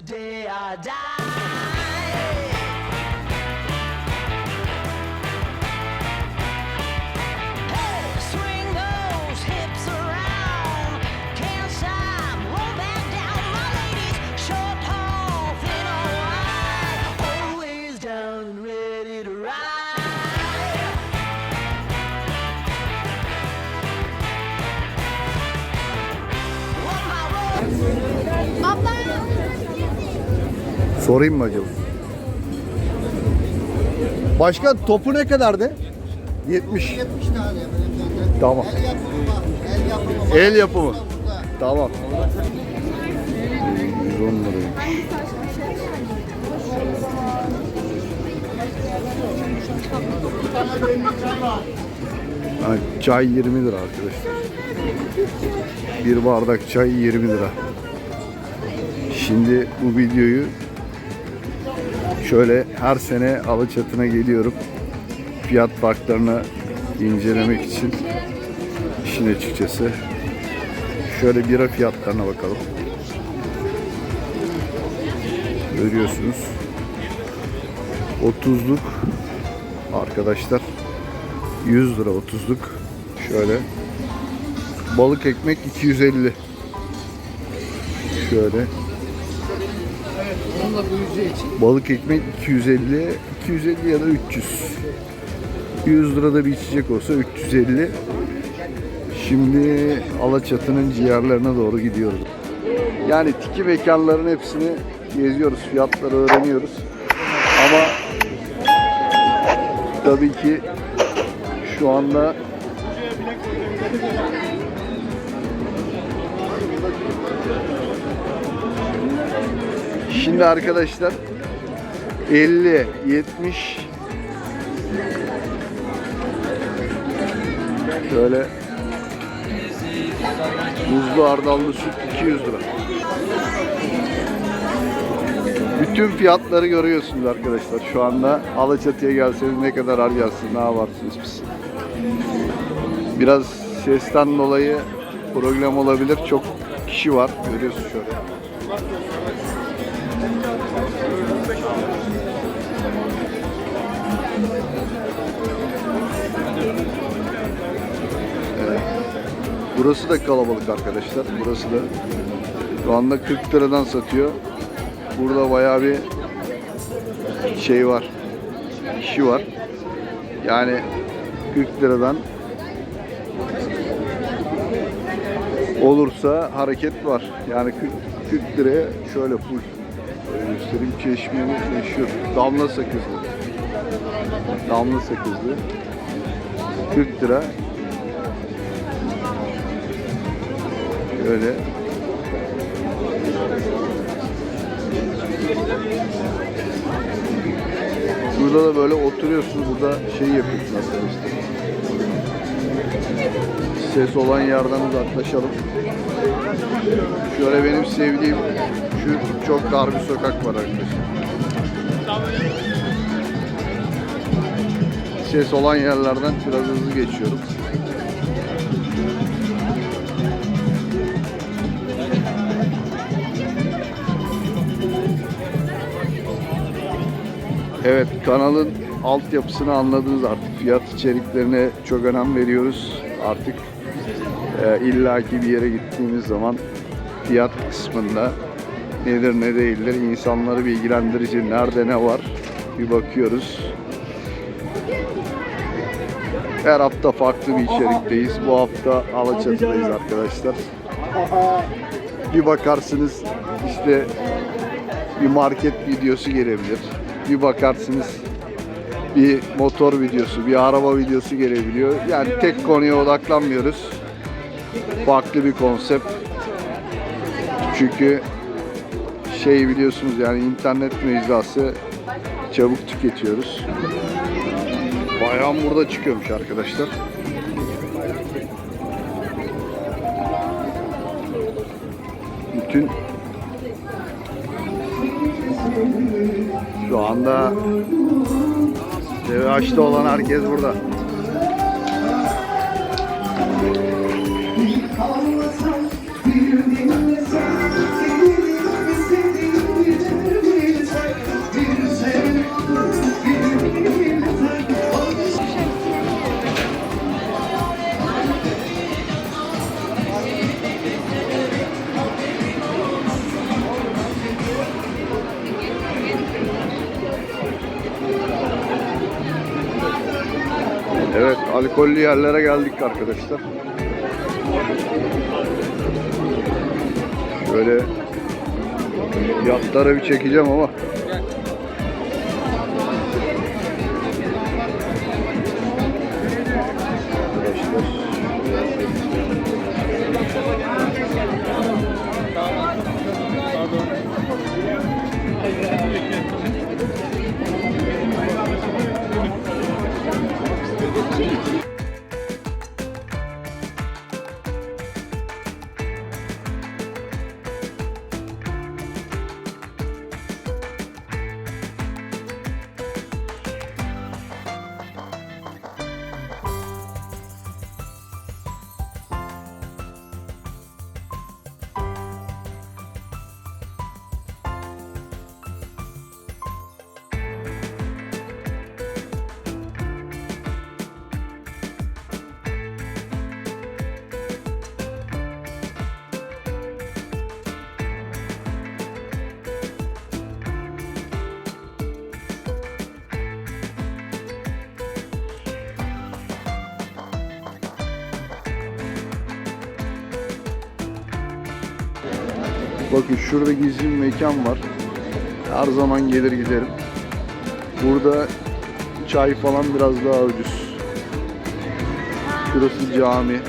today I die. Sorayım mı acaba? Başkan topu ne kadardı? 70. 70 tane. Tamam. El yapımı. El yapımı. Tamam. 110 liraymış. Çay 20 lira arkadaşlar. Bir bardak çay 20 lira. Şimdi bu videoyu şöyle her sene Alaçatı'na geliyorum. Fiyat farklarını incelemek için işin açıkçası. Şöyle bira fiyatlarına bakalım. Görüyorsunuz. 30'luk arkadaşlar 100 lira 30'luk şöyle balık ekmek 250 şöyle balık ekmek 250 250 ya da 300 100 lirada bir içecek olsa 350 Şimdi Alaçatı'nın ciğerlerine doğru gidiyoruz. Yani tiki mekanların hepsini geziyoruz, fiyatları öğreniyoruz. Ama tabii ki şu anda Şimdi arkadaşlar 50, 70 şöyle Buzlu hardallı süt 200 lira. Bütün fiyatları görüyorsunuz arkadaşlar. Şu anda Alaçatı'ya gelseniz ne kadar harcarsınız, ne yaparsınız biz. Biraz sesten dolayı problem olabilir. Çok kişi var. Görüyorsunuz şöyle. Burası da kalabalık arkadaşlar. Burası da şu anda 40 liradan satıyor. Burada bayağı bir şey var. Kişi var. Yani 40 liradan olursa hareket var. Yani 40, 40 liraya şöyle full göstereyim çeşmemiz meşhur. Damla sakızlı. Damla sakızlı. 40 lira. Öyle. Burada da böyle oturuyorsun. Burada şey yapıyorsun arkadaşlar. Ses olan yerden uzaklaşalım. Şöyle benim sevdiğim şu çok dar bir sokak var arkadaşlar. Ses olan yerlerden biraz hızlı geçiyorum. Evet kanalın altyapısını anladınız artık. Fiyat içeriklerine çok önem veriyoruz. Artık e, illaki bir yere gittiğimiz zaman fiyat kısmında nedir ne değildir insanları bilgilendirici nerede ne var bir bakıyoruz. Her hafta farklı bir içerikteyiz. Bu hafta Alaçatı'dayız arkadaşlar. Bir bakarsınız işte bir market videosu gelebilir. Bir bakarsınız bir motor videosu, bir araba videosu gelebiliyor. Yani tek konuya odaklanmıyoruz. Farklı bir konsept. Çünkü şey biliyorsunuz yani internet mecrası çabuk tüketiyoruz. Bayan burada çıkıyormuş arkadaşlar. Bütün şu anda Devaçta olan herkes burada. Evet, alkollü yerlere geldik arkadaşlar. Şöyle fiyatlara bir çekeceğim ama. Bakın şurada gizli bir mekan var. Her zaman gelir giderim. Burada çay falan biraz daha ucuz. Şurası cami.